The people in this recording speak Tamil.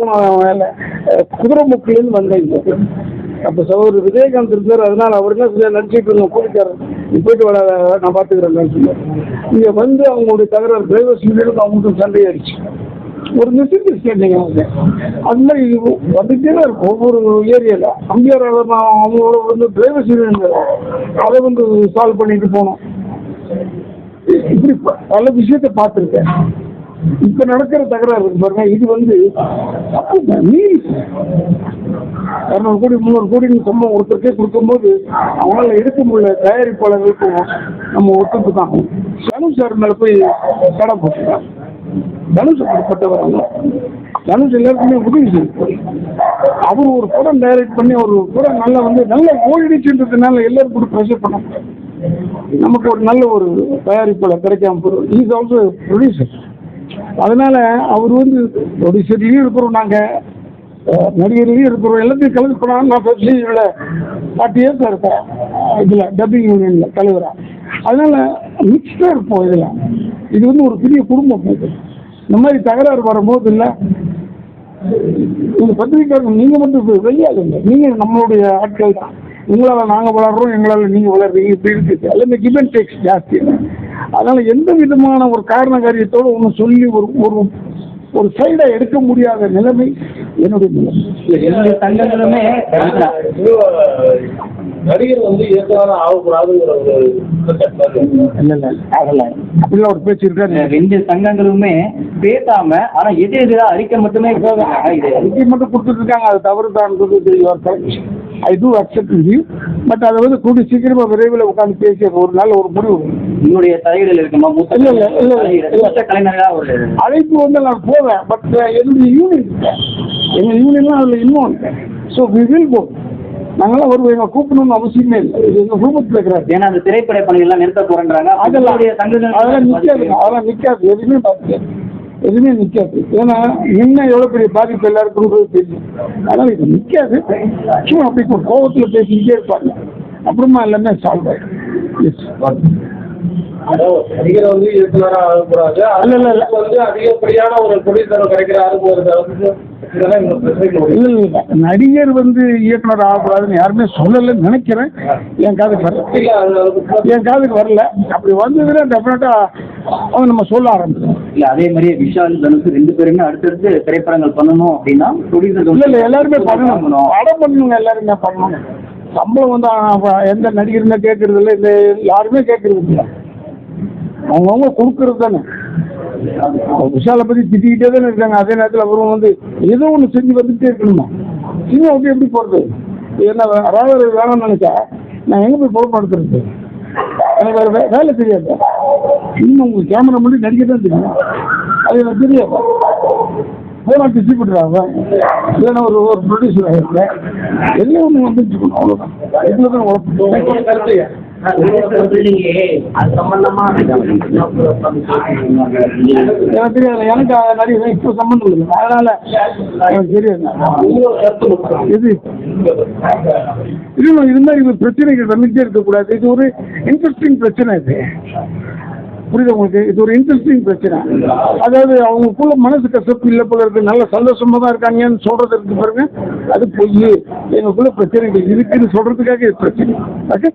போனோம் குதிரைமுக்கிலேருந்து வந்தேன் இங்க. அப்போ சகோதரர் விஜயகாந்த் இருந்தார் அதனால அவர் என்ன சொல்ல நடிச்சுட்டு இருந்தோம் போலீஸ்காரர் போயிட்டு வர நான் பார்த்துக்கிறேன் சொன்னார். இங்கே வந்து அவங்களுடைய தகராறு டிரைவர் சீட்டுக்கு அவங்களுக்கு சண்டையாயிடுச்சு. ஒரு மிஸ் அண்டர்ஸ்டாண்டிங் அவங்க அது மாதிரி வந்துட்டே தான் இருக்கும் ஒவ்வொரு ஏரியாவில் அம்பியார் அவங்களோட வந்து டிரைவர் சீனியர் அதை வந்து சால்வ் பண்ணிட்டு போனோம். இப்படி பல விஷயத்தை பார்த்துருக்கேன். இப்ப நடக்கிற தகராறு இருக்கு பாருங்க. இது வந்து மீறி இரநூறு கோடி முந்நூறு கோடி சம்பளம் ஒருத்தருக்கே கொடுக்கும்போது அவங்களால எடுக்க முடியல. தயாரிப்பாளர்களுக்கும் நம்ம ஒருத்தருக்கு தான். தனுஷ் சார் மேல போய் கடை போட்டுருக்காங்க. தனுஷ் அப்படிப்பட்டவர் அல்ல தனுஷ் எல்லாருக்குமே உதவி செய்யும் அவர் ஒரு படம் டைரக்ட் பண்ணி ஒரு படம் நல்லா வந்து நல்ல ஓடிடுச்சுன்றதுனால எல்லாரும் கூட ப்ரெஷர் பண்ண நமக்கு ஒரு நல்ல ஒரு தயாரிப்பாளர் கிடைக்காம போகிறோம் இஸ் ஆல்சோ ப்ரொடியூசர் அதனால அவர் வந்து ப்ரொடியூசர்லேயும் இருக்கிறோம் நாங்கள் நடிகர்லேயும் இருக்கிறோம். எல்லாத்தையும் கலந்து போனாலும் நான் ஃபெசிலிட்டியில் ஃபார்ட்டி இயர்ஸாக இருக்கேன் இதில் டப்பிங் யூனியனில் தலைவராக அதனால மிக்ஸ்டாக இருப்போம் இதில். இது வந்து ஒரு பெரிய குடும்பம் இது. இந்த மாதிரி தகராறு வரும்போது இல்லை இந்த பத்திரிக்கையாளர்கள் நீங்கள் மட்டும் வெளியாகுங்க. நீங்கள் நம்மளுடைய ஆட்கள் தான். உங்களால் நாங்கள் வளர்றோம் எங்களால் நீங்கள் வளர்றீங்க இப்படி இருக்குது எல்லாமே கிவ் அண்ட் டேக்ஸ் ஜாஸ்தி. அதனால் எந்த விதமான ஒரு காரண காரியத்தோடு ஒன்று சொல்லி ஒரு ஒரு ஒரு சைடாக எடுக்க முடியாத நிலைமை என்னுடைய நிலைமை. இரண்டு சங்கங்களுமே நடிகர் வந்து இயக்குனரா ஆகக்கூடாதுங்கிற ஒரு இல்லை. இல்லை அப்படிலாம் ஒரு பேச்சு இருக்காது. ரெண்டு சங்கங்களுமே பேசாம ஆனா எதிர் எதிரா அறிக்கை மட்டுமே. இது அறிக்கை மட்டும் கொடுத்துட்டு இருக்காங்க அது தவறு தான் I do accept you but அதை வந்து கூடி சீக்கிரமா விரைவில் உட்காந்து பேசி அது ஒரு நல்ல ஒரு முடிவு. உங்களுடைய தலையீடுல இருக்குமா? மூத்த இல்ல, இல்ல, இல்ல, இல்ல. மூத்த கலைஞரா ஒரு அழைப்பு வந்து நான் போவேன். பட் என்னுடைய யூனியன் எங்கள் யூனியன்லாம் அதில் இன்னும் ஸோ வி வில் கோ நாங்களாம் வருவோம் எங்களை கூப்பிடணும்னு அவசியமே இல்லை. இது எங்கள் குடும்பத்தில் இருக்கிறார். ஏன்னா அந்த திரைப்பட பணிகள் எல்லாம் நிறுத்த போறேன்றாங்க அதெல்லாம் அதெல்லாம் நிற்காது அதெல்லாம் நிற்காது எதுவுமே பார்க்காது எதுவுமே நிற்காது ஏன்னா இன்னும் எவ்வளோ பெரிய பாதிப்பு எல்லாருக்குன்றது தெரியும். அதனால் இது நிற்காது சும்மா அப்படி ஒரு கோபத்தில் பேசிக்கிட்டே இருப்பாங்க. அப்புறமா எல்லாமே சால்வ் ஆகிடும் எஸ் நடிகர் வந்து இயக்குனரா ஆகக்கூடாது. இல்ல, இல்ல, வந்து அதிகப்படியான ஒரு தொழில்தரம் கிடைக்கிறாரு ஒரு இல்ல இல்ல. நடிகர் வந்து இயக்குனர் ஆகக்கூடாதுன்னு யாருமே சொல்லலைன்னு நினைக்கிறேன். என் காதுக்கு வரல. என் காதுக்கு வரல. அப்படி வந்ததுன்னா டெஃபினட்டா அவன் நம்ம சொல்ல ஆரம்பிச்சோம் இல்ல அதே மாதிரி விஷால் தனுஷ் ரெண்டு பேருமே அடுத்தடுத்து திரைப்படங்கள் பண்ணணும் அப்படின்னா ப்ரொடியூசர் இல்ல இல்ல எல்லாருமே பண்ணணும். படம் பண்ணணுங்க எல்லாருமே பண்ணணும்? சம்பளம் வந்து எந்த நடிகருமே கேட்கறது இல்லை இந்த யாருமே கேட்கறது இல்லை. அவங்கவுங்க கொடுக்கறது தானே. விஷாலை பத்தி திட்டிக்கிட்டே தானே இருக்காங்க. அதே நேரத்தில் அவரும் வந்து ஏதோ ஒன்று செஞ்சு வந்துட்டே இருக்கணுமா? வந்து எப்படி போகிறது என்ன அதாவது வேணும்னு நினைச்சா நான் எங்கே போய் பொறுப்படுத்துறது எனக்கு வேறு வே வேலை தெரியாது. இன்னும் உங்களுக்கு கேமரா மட்டும் நடிக்க தான் தெரியும். அது எனக்கு தெரியாது. போனால் டிஸ்ட்ரிபியூட்டர் இல்லைன்னா ஒரு ஒரு ப்ரொடியூசர் ஆகிருக்கேன். எல்லாம் ஒன்று வந்துச்சுக்கணும் அவ்வளோதான் இதில் தான் உழைப்பு. எனக்கு தெரியாது எனக்கு நிறைய இப்போ சம்மந்தம் இல்லை. அதனால எனக்கு தெரியாது உங்களோட கருத்து மட்டும் இது இன்னும் இது மாதிரி பிரச்சனைகள் வந்துட்டே இருக்கக்கூடாது இது ஒரு இன்ட்ரெஸ்டிங் பிரச்சனை இது. புரியுது உங்களுக்கு? இது ஒரு இன்ட்ரெஸ்டிங் பிரச்சனை. அதாவது அவங்களுக்குள்ள மனசு கசப்பு இல்லை போல இருக்கு. நல்ல சந்தோஷமா தான் இருக்காங்கன்னு சொல்றது இருக்கு பாருங்க. அது பொய். எங்களுக்குள்ள பிரச்சனைகள் இருக்குன்னு சொல்றதுக்காக இது பிரச்சனை. ஓகே